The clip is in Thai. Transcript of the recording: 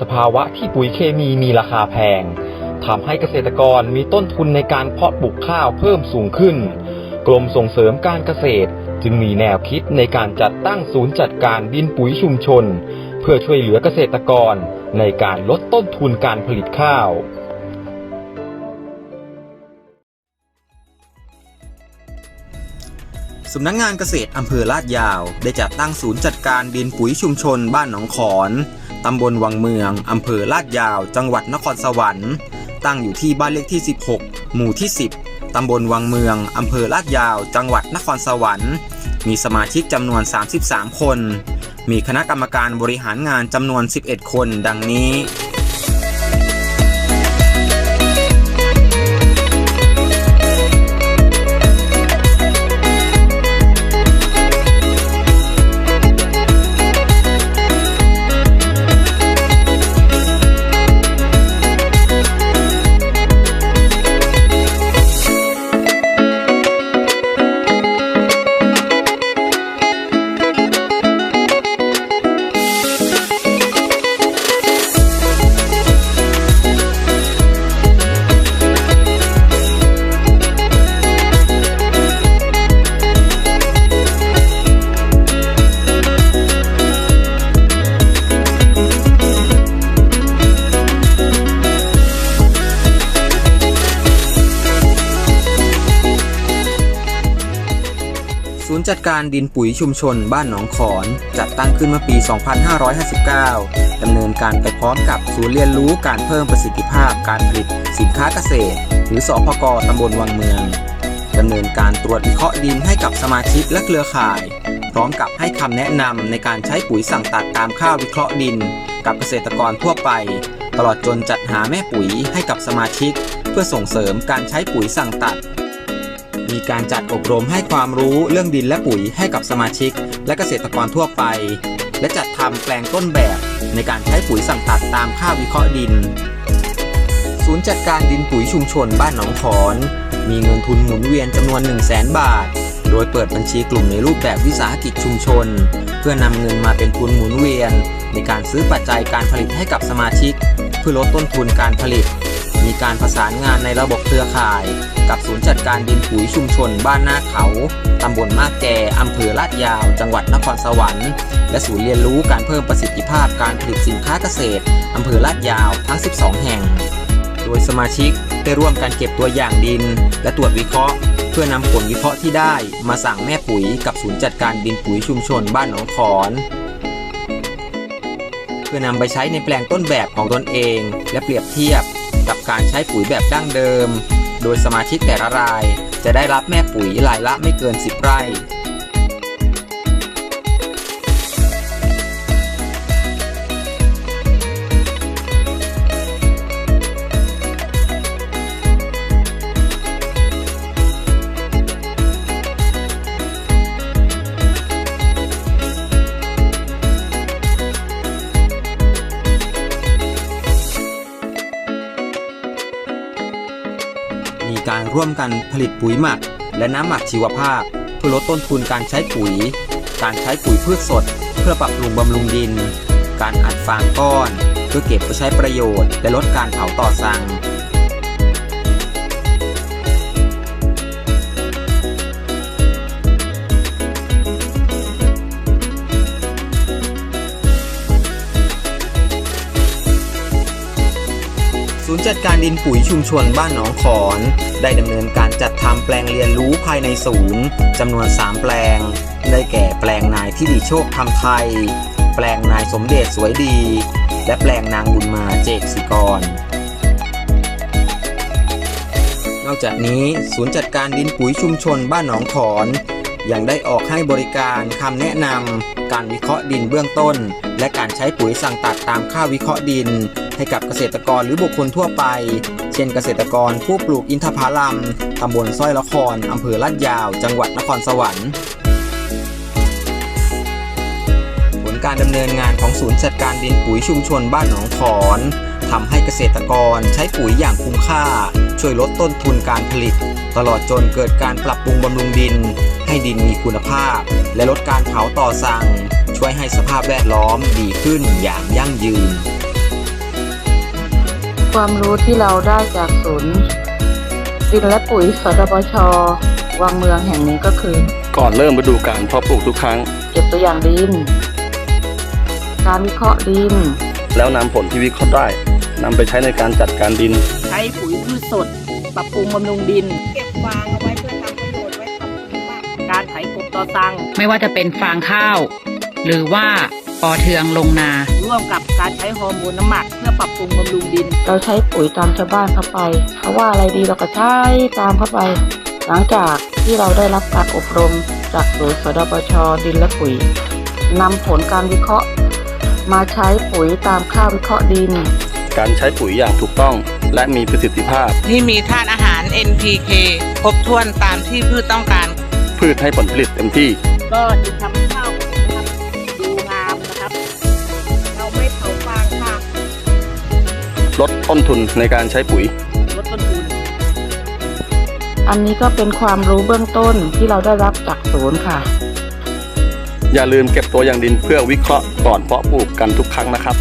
สภาวะที่ปุ๋ยเคมีมีราคาแพงทำให้เกษตรกรมีต้นทุนในการเพาะปลูกข้าวเพิ่มสูงขึ้น กรมส่งเสริมการเกษตรจึงมีแนวคิดในการจัดตั้งศูนย์จัดการดินปุ๋ยชุมชน เพื่อช่วยเหลือเกษตรกรในการลดต้นทุนการผลิตข้าว สำนักงงานเกษตรอำเภอลาดยาว ได้จัดตั้งศูนย์จัดการดินปุ๋ยชุมชนบ้านหนองขอน ตำบลวังเมือง อำเภอลาดยาว จังหวัดนครสวรรค์ ตั้งอยู่ที่บ้านเลขที่ 16 หมู่ที่ 10 ตำบลวังเมือง อำเภอลาดยาว จังหวัดนครสวรรค์ มีสมาชิกจำนวน 33 คน มีคณะกรรมการบริหารงานจำนวน 11 คน ดังนี้ ศูนย์จัดการดินปุ๋ยชุมชนบ้านหนองขอน จัดตั้งขึ้นเมื่อปี 2559 ดำเนินการไปพร้อมกับศูนย์เรียนรู้การเพิ่มประสิทธิภาพการผลิตสินค้าเกษตร หรือสอพกตำบลวังเมืองดำเนินการตรวจวิเคราะห์ดินให้กับสมาชิกและเครือข่าย พร้อมกับให้คำแนะนำในการใช้ปุ๋ยสั่งตัดตามค่าวิเคราะห์ดิน กับเกษตรกรทั่วไป ตลอดจนจัดหาแม่ปุ๋ยให้กับสมาชิก เพื่อส่งเสริมการใช้ปุ๋ยสั่งตัด มีการจัดอบรมให้ความรู้เรื่องดินและปุ๋ยให้กับสมาชิก และเกษตรกรทั่วไป และจัดทำแปลงต้นแบบ ในการใช้ปุ๋ยสั่งตัดตามค่าวิเคราะห์ดิน ศูนย์จัดการดินปุ๋ยชุมชนบ้านหนองขอน มีเงินทุนหมุนเวียนจำนวน 1 0 0 0 0แบาท โดยเปิดบัญชีกลุ่มในรูปแบบวิสาหกิจชุมชน เพื่อนำเงินมาเป็นทุนหมุนเวียน ในการซื้อปัจจัยการผลิตให้กับสมาชิก เพื่อลดต้นทุนการผลิต มีการประสานงานในระบบเครือข่าย กับศูนย์จัดการดินปุ๋ยชุมชน บ้านหน้าเขา ตำบลมากแกอำเภอลาดยาว จังหวัดนครสวรรค์ และศูนย์เรียนรู้การเพิ่มประสิทธิภาพการผลิตสินค้าเกษตรอำเภอลาดยาวทั้ง 12 แห่ง โดยสมาชิกได้ร่วมกันเก็บตัวอย่างดิน และตรวจวิเคราะห์ เพื่อนำผลวิเคราะห์ที่ได้ มาสั่งแม่ปุ๋ยกับศูนย์จัดการดินปุ๋ยชุมชน บ้านหนองขอนเพื่อนำไปใช้ในแปลงต้นแบบของตนเอง และเปรียบเทียบ การใช้ปุ๋ยแบบดั้งเดิม โดยสมาชิกแต่ละราย จะได้รับแม่ปุ๋ยรายละไม่เกิน 10 ไร่ ร่วมกันผลิตปุ๋ยหมัก และน้ำหมักชีวภาพ เพื่อลดต้นทุนการใช้ปุ๋ย การใช้ปุ๋ยพืชสด เพื่อปรับปรุงบำรุงดิน การอัดฟางก้อน เพื่อเก็บไปใช้ประโยชน์ และลดการเผาต่อสั่ง จัดการดินปุ๋ยชุมชนบ้านหนองขอน ได้ดำเนินการจัดทำแปลงเรียนรู้ภายในศูนย์จำนวน 3 แปลง ได้แก่แปลงนายที่ดีโชคทำไทย แปลงนายสมเด็จสวยดี และแปลงนางบุญมาเจกสิกร นอกจากนี้ศูนย์จัดการดินปุ๋ยชุมชนบ้านหนองขอน ยังได้ออกให้บริการคำแนะนำการวิเคราะห์ดินเบื้องต้น และการใช้ปุ๋ยสั่งตัดตามค่าวิเคราะห์ดิน ให้กับเกษตรกรหรือบุคคลทั่วไป เช่นเกษตรกรผู้ปลูกอินทผลัมตำบลสร้อยละครอำเภอลาดยาว จังหวัดนครสวรรค์ผลการดำเนินงานของศูนย์จัดการดินปุ๋ยชุมชนบ้านหนองขอน ทำให้เกษตรกรใช้ปุ๋ยอย่างคุ้มค่า ช่วยลดต้นทุนการผลิต ตลอดจนเกิดการปรับปรุงบำรุงดิน ให้ดินมีคุณภาพ และลดการเผาต่อสั่ง ช่วยให้สภาพแวดล้อมดีขึ้นอย่างยั่งยืน ความรู้ที่เราได้จากศูนย์ดินและปุ๋ยสดบชวังเมืองแห่งนี้ก็คือ ก่อนเริ่มฤดูการเพาะปลูกทุกครั้ง เก็บตัวอย่างดิน การวิเคราะห์ดิน แล้วนำผลที่วิเคราะห์ได้ นำไปใช้ในการจัดการดิน ใช้ปุ๋ยพืชสด ปรับปรุงบำรุงดิน เก็บฟางเอาไว้เพื่อทำประโยชน์ไว้ทำคุณมากการไถกบต่อตัง ไม่ว่าจะเป็นฟางข้าว หรือว่าปอเทืองลงนา ร่วมกับการใช้ฮอร์โมนน้ำหมักเพื่อปรับปรุงบำรุงดิน เราใช้ปุ๋ยตามชาวบ้านเข้าไปเขาว่าอะไรดีเราก็ใช้ตามเข้าไป หลังจากที่เราได้รับการอบรมจากศูนย์สดบชดินและปุ๋ยนำผลการวิเคราะห์ มาใช้ปุ๋ยตามค่าวิเคราะห์ดิน การใช้ปุ๋ยอย่างถูกต้อง และมีประสิทธิภาพ ที่มีธาตุอาหาร NPK ครบถ้วนตามที่พืชต้องการ พืชให้ผลผลิตเต็มที่ ก็จะทำให้ข้าวนะครับดูงามนะครับ เราไม่เผาฟางค่ะลดต้นทุนในการใช้ปุ๋ย ลดต้นทุน อันนี้ก็เป็นความรู้เบื้องต้นที่เราได้รับจากศูนย์ค่ะ อย่าลืมเก็บตัวอย่างดินเพื่อวิเคราะห์ก่อนเพาะปลูกกันทุกครั้งนะครับ